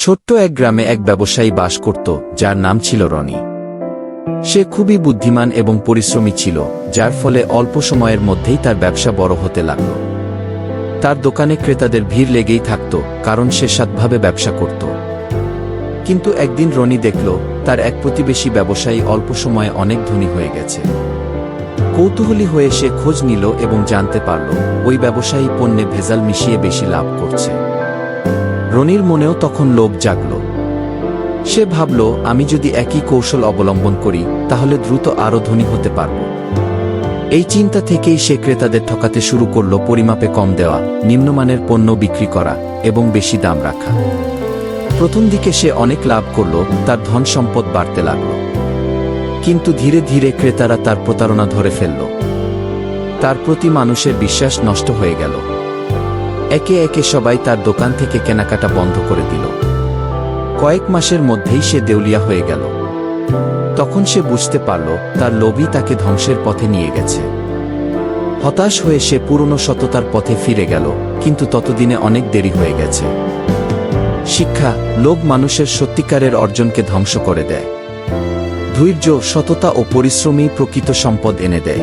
ছোট্ট এক গ্রামে এক ব্যবসায়ী বাস করত, যার নাম ছিল রনি। সে খুবই বুদ্ধিমান এবং পরিশ্রমী ছিল, যার ফলে অল্প সময়ের মধ্যেই তার ব্যবসা বড় হতে লাগল। তার দোকানে ক্রেতাদের ভিড় লেগেই থাকত, কারণ সে সৎভাবে ব্যবসা করত। কিন্তু একদিন রনি দেখল, তার এক প্রতিবেশী ব্যবসায়ী অল্প সময়ে অনেক ধনী হয়ে গেছে। কৌতূহলী হয়ে সে খোঁজ নিল এবং জানতে পারল, ওই ব্যবসায়ী পণ্যে ভেজাল মিশিয়ে বেশি লাভ করছে। রনির মনেও তখন লোভ জাগল। সে ভাবল, আমি যদি একই কৌশল অবলম্বন করি, তাহলে দ্রুত আরও ধনী হতে পারব। এই চিন্তা থেকেই সে ক্রেতাদের ঠকাতে শুরু করল পরিমাপে কম দেওয়া, নিম্নমানের পণ্য বিক্রি করা এবং বেশি দাম রাখা। প্রথম দিকে সে অনেক লাভ করল, তার ধন সম্পদ বাড়তে লাগল। কিন্তু ধীরে ধীরে ক্রেতারা তার প্রতারণা ধরে ফেলল। তার প্রতি মানুষের বিশ্বাস নষ্ট হয়ে গেল। একে একে সবাই তার দোকান থেকে কেনাকাটা বন্ধ করে দিল। কয়েক মাসের মধ্যেই সে দেউলিয়া হয়ে গেল। তখন সে বুঝতে পারল, তার লোভই তাকে ধ্বংসের পথে নিয়ে গেছে। হতাশ হয়ে সে পুরনো সততার পথে ফিরে গেল, কিন্তু ততদিনে অনেক দেরি হয়ে গেছে। শিক্ষা, লোভ মানুষের সত্যিকারের অর্জনকে ধ্বংস করে দেয়। ধৈর্য, সততা ও পরিশ্রমী প্রকৃত সম্পদ এনে দেয়।